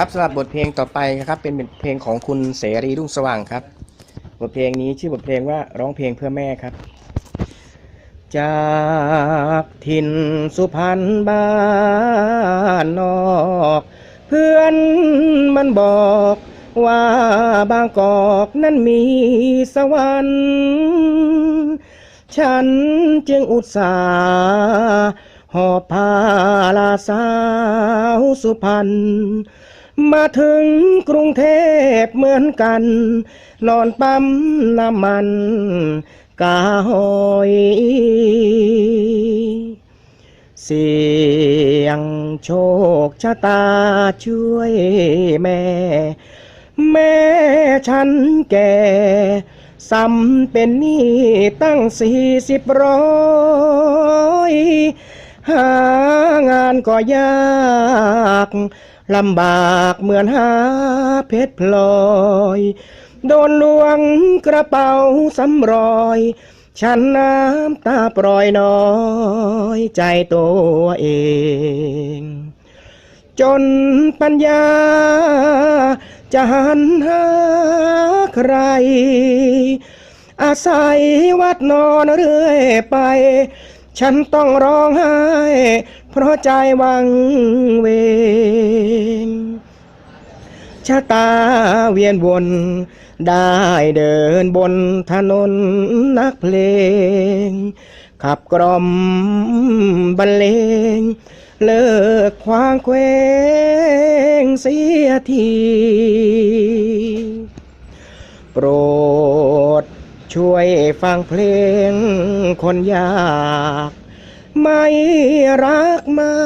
ครับสำหรับบทเพลงต่อไปนะครับเป็นเพลงของคุณเสรีรุ่งสว่างครับ บทเพลงนี้ชื่อบทเพลงว่าร้องเพลงเพื่อแม่ครับ จากถิ่นสุพรรณบ้านนอก เพื่อนมันบอกว่าบางกอกนั้นมีสวรรค์ ฉันจึงอุตส่าห์ หอบพาลาสาวสุพรรณมาถึงกรุงเทพเหมือนกัน นอนปั๊มน้ำมันกาหอยเสียงโชคชะตาช่วยแม่ แม่ฉันแก่ซ้ำเป็นหนี้ตั้งสี่สิบร้อย หางานก็ยากลำบากเหมือนหาเพชรพลอยโดนลวงกระเป๋าสำรอย ฉันน้ำตาปล่อยน้อยใจตัวเอง จนปัญญา จะหันหาใคร อาศัยวัดนอนเรื่อยไป ฉันต้องร้องไห้ เพราะใจวังเวงชะตาเวียนวน ได้เดินบนถนนนักเพลง ขับกล่อมบรรเลง เลิกควางเคว้งเสียทีโปรด ช่วยฟังเพลงคนยาก ไม่รักมา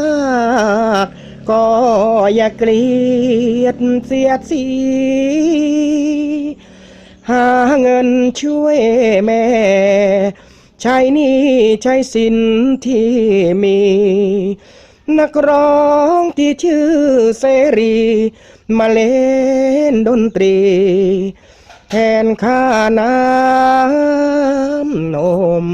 ก ก็อย่าเกลียดเสียดสี หาเงินช่วยแม่ใช้นี่ใช้สินที่มี นักร้องที่ชื่อเสรี มาเล่นดนตรี แทนค่าน้ำนม